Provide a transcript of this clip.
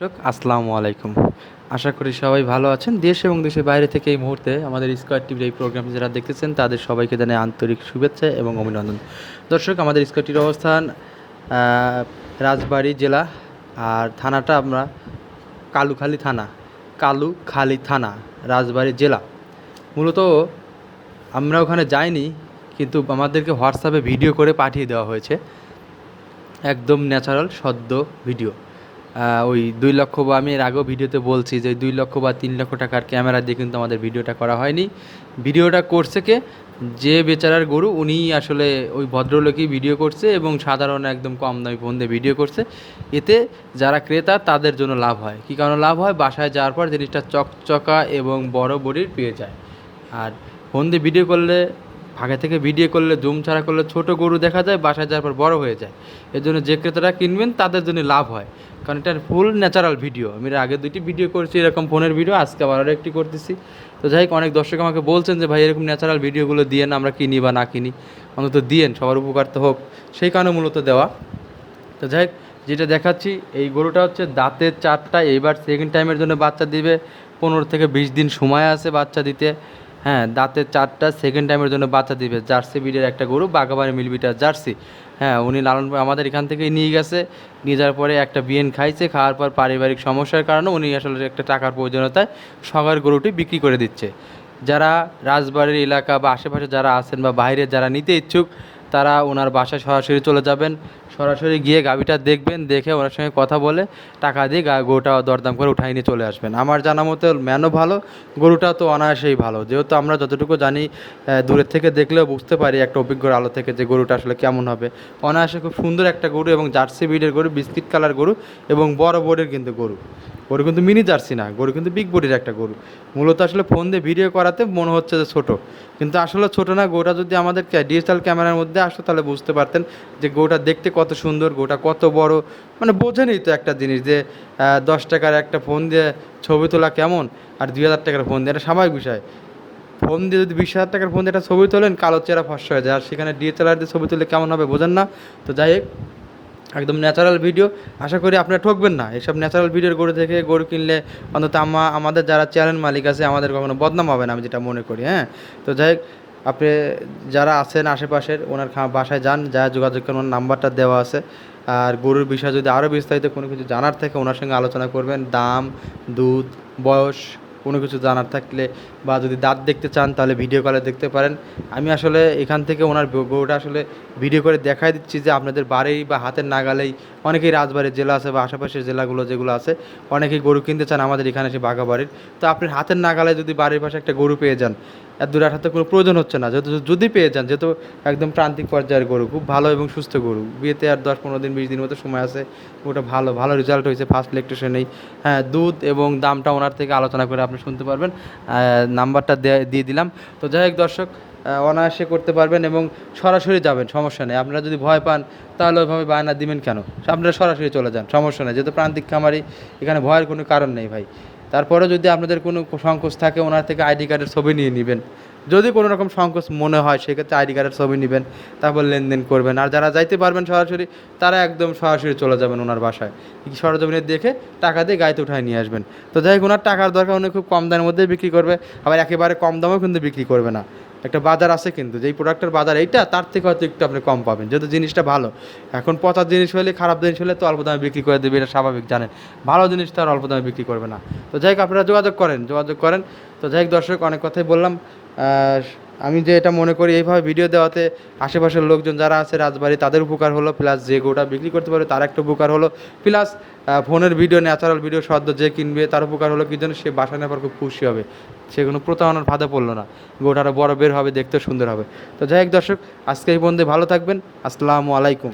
দর্শক, আসসালামু আলাইকুম। আশা করি সবাই ভালো আছেন। দেশ এবং দেশের বাইরে থেকে এই মুহূর্তে আমাদের স্কোয়ার টিভির এই প্রোগ্রাম যারা দেখতেছেন, তাদের সবাইকে জানাই আন্তরিক শুভেচ্ছা এবং অভিনন্দন। দর্শক, আমাদের স্কোয়ারটির অবস্থান রাজবাড়ী জেলা, আর থানাটা আমরা কালুখালী থানা কালুখালী থানা, রাজবাড়ী জেলা। মূলত আমরা ওখানে যাইনি, কিন্তু আমাদেরকে হোয়াটসঅ্যাপে ভিডিও করে পাঠিয়ে দেওয়া হয়েছে। একদম ন্যাচারাল সদ্য ভিডিও ওই দুই লক্ষ বা আমি এর আগেও ভিডিওতে বলছি যে দুই লক্ষ বা তিন লক্ষ টাকার ক্যামেরা দিয়ে কিন্তু আমাদের ভিডিওটা করা হয়নি। ভিডিওটা করছে কে? যে বেচারার গরু, উনি আসলে ওই ভদ্রলোকই ভিডিও করছে এবং সাধারণ একদম কম দামি ফোন দিয়ে ভিডিও করছে। এতে যারা ক্রেতা, তাদের জন্য লাভ হয়। কী কারণে লাভ হয়? বাসায় যাওয়ার পর জিনিসটা চকচকা এবং বড় বডির পেয়ে যায়। আর ফোন দিয়ে ভিডিও করলে আগে থেকে ভিডিও করলে, জুম ছাড়া করলে ছোট গরু দেখা যায়, বাসায় যাওয়ার পর বড় হয়ে যায়। এর জন্য যে ক্রেতারা কিনবেন, তাদের জন্য লাভ হয়। কারণ এটা ফুল ন্যাচারাল ভিডিও আমি আগে দুইটি ভিডিও করছি, এরকম ফোনের ভিডিও আজকে আবার আরও একটি করতেছি। তো যাই হোক, অনেক দর্শক আমাকে বলছেন যে, ভাই, এরকম ন্যাচারাল ভিডিওগুলো দিয়েন আমরা কিনি বা না কিনি। অন্তত দিয়েন, সবার উপকার তো হোক। সেই কারণে মূলত দেওয়া। তো যাই হোক, যেটা দেখাচ্ছি, এই গরুটা হচ্ছে দাঁতের চারটা, এইবার সেকেন্ড টাইমের জন্য বাচ্চা দিবে। পনেরো থেকে বিশ দিন সময় আছে বাচ্চা দিতে। হ্যাঁ দাঁতের চারটা সেকেন্ড টাইমের জন্য বাচ্চা দিবে। জার্সি বিডের একটা গরু, বাঘাবাড়ি মিলবিটার জার্সি। হ্যাঁ উনি লালন আমাদের এখান থেকে নিয়ে গেছে। নিয়ে যাওয়ার পরে একটা বিএন খাইছে, খাওয়ার পর পারিবারিক সমস্যার কারণে উনি আসলে একটা টাকার প্রয়োজনীয়তায় সবার গরুটি বিক্রি করে দিচ্ছে। যারা রাজবাড়ির এলাকা বা আশেপাশে যারা আছেন বা বাইরে যারা নিতে ইচ্ছুক তারা ওনার বাসায় সরাসরি চলে যাবেন। সরাসরি গিয়ে গাভিটা দেখবেন, দেখে ওনার সঙ্গে কথা বলে টাকা দিয়ে গরুটা দরদাম করে উঠাই নিয়ে চলে আসবেন। আমার জানা মতো ম্যানও ভালো, গরুটা তো অনায়াসেই ভালো। যেহেতু আমরা যতটুকু জানি দূরের থেকে দেখলেও বুঝতে পারি একটা অভিজ্ঞর আলো থেকে যে গরুটা আসলে কেমন হবে। অনায়াসে খুব সুন্দর একটা গরু এবং জার্সি ব্রিডের গরু, বিস্কিট কালার গরু এবং বড় বোর্ডের কিন্তু গরু। গরু কিন্তু মিনি জার্সি না, গরু কিন্তু বিগ বডির একটা গরু। মূলত আসলে ফোন দিয়ে ভিডিও করাতে মনে হচ্ছে যে ছোট। কিন্তু আসলে ছোট না গোটা যদি আমাদের ডিজিটাল ক্যামেরার মধ্যে আসতো তাহলে বুঝতে পারতেন যে গোটা দেখতে কত সুন্দর গোটা কত বড়। মানে বোঝেনই তো একটা জিনিস যে দশ টাকার একটা ফোন দিয়ে ছবি তোলা কেমন, আর দুই হাজার টাকার ফোন দিয়ে এটা স্বাভাবিক বিষয়। ফোন দিয়ে যদি বিশ হাজার টাকার ফোন দিয়ে একটা ছবি তোলেন, কালো চেহারা ফসা হয়ে যায়। আর সেখানে ডিএসএলআর দিয়ে ছবি তুললে কেমন হবে, বোঝেন না। তো যাই হোক একদম ন্যাচারাল ভিডিও আশা করি আপনারা ঠকবেন না। এসব ন্যাচারাল ভিডিওর গরু থেকে গরু কিনলে অন্তত আমা আমাদের যারা চ্যানেল মালিক আছে, আমাদের কখনো বদনাম হবে না, আমি যেটা মনে করি হ্যাঁ? তো যাই হোক, আপনি যারা আছেন আশেপাশের, ওনার বাসায় যান, যা যোগাযোগ করেন, ওনার নাম্বারটা দেওয়া আছে। আর গরুর বিষয়ে যদি আরও বিস্তারিত কোনো কিছু জানার থাকে, ওনার সঙ্গে আলোচনা করবেন। দাম, দুধ, বয়স কোনো কিছু জানার থাকলে বা যদি দাঁত দেখতে চান তাহলে ভিডিও কলে দেখতে পারেন। আমি আসলে এখান থেকে ওনার গরুটা আসলে ভিডিও করে দেখাই দিচ্ছি যে আপনাদের বাড়ি বা হাতের নাগালেই অনেকেই রাজবাড়ির জেলা আছে বা আশেপাশের জেলাগুলো যেগুলো আছে, অনেকেই গরু কিনতে চান আমাদের এখানে এসে বাঘাবাড়ির। তো আপনি হাতের নাগালে যদি বাড়ির পাশে একটা গরু পেয়ে যান এত দূরে আসাতে কোনো প্রয়োজন হচ্ছে না। যেহেতু যদি পেয়ে যান যেহেতু একদম প্রান্তিক পর্যায়ের গরু, খুব ভালো এবং সুস্থ গরু। বিয়েতে আর দশ পনেরো দিন, বিশ দিন মতো সময় আছে, ওটা ভালো ভালো রেজাল্ট হয়েছে ফার্স্ট ইলেকট্রিশিয়ানেই হ্যাঁ দুধ এবং দামটা ওনার থেকে আলোচনা করে আপনি শুনতে পারবেন। নাম্বারটা দিয়ে দিলাম। তো যাই হোক দর্শক অনায়াসে করতে পারবেন এবং সরাসরি যাবেন, সমস্যা নেই। আপনারা যদি ভয় পান, তাহলে ওইভাবে বায়না দিবেন কেন? আপনারা সরাসরি চলে যান, সমস্যা নেই। যেহেতু প্রান্তিক খামারি, এখানে ভয়ের কোনো কারণ নেই ভাই। তারপরে যদি আপনাদের কোনো সংকোচ থাকে, ওনার থেকে আইডি কার্ডের ছবি নিয়ে নেবেন। যদি কোনো রকম সংকোচ মনে হয়, সেক্ষেত্রে আইডি কার্ডের ছবি নেবেন, তারপর লেনদেন করবেন। আর যারা যাইতে পারবেন সরাসরি, তারা একদম সরাসরি চলে যাবেন ওনার বাসায়। সরজমিনে দেখে টাকা দিয়ে গাড়িতে উঠায় নিয়ে আসবেন। তো যাই হোক, ওনার টাকার দরকার, উনি খুব কম দামের মধ্যেই বিক্রি করবে। আবার একেবারে কম দামেও কিন্তু বিক্রি করবে না। একটা বাজার আছে কিন্তু, যেই প্রোডাক্টের বাজার এইটা, তার থেকে হয়তো একটু আপনি কম পাবেন। যেহেতু জিনিসটা ভালো। এখন পচা জিনিস হলে, খারাপ জিনিস হলে তো অল্প দামে বিক্রি করে দেবে এটা স্বাভাবিক, জানেন। ভালো জিনিস তো আর অল্প দামে বিক্রি করবে না। তো যাই হোক, আপনারা যোগাযোগ করেন যোগাযোগ করেন। তো যাই হোক, দর্শক, অনেক কথাই বললাম। আমি যে এটা মনে করি, এইভাবে ভিডিও দেওয়াতে আশেপাশের লোকজন যারা আছে রাজবাড়ি, তাদের উপকার হলো প্লাস যে গোটা বিক্রি করতে পারে তার একটা উপকার হলো প্লাস ফোনের ভিডিও ন্যাচারাল ভিডিও সদ্য যে কিনবে তার উপকার হলো কি জন্য সে বাসা নেওয়ার খুব খুশি হবে। সে কোনো প্রতারণার ফাঁদে পড়ল না। গোটাটা বড় বের হবে দেখতে সুন্দর হবে। তো যাই হোক দর্শক, আজকে এই বন্ধে ভালো থাকবেন। আসসালামু আলাইকুম।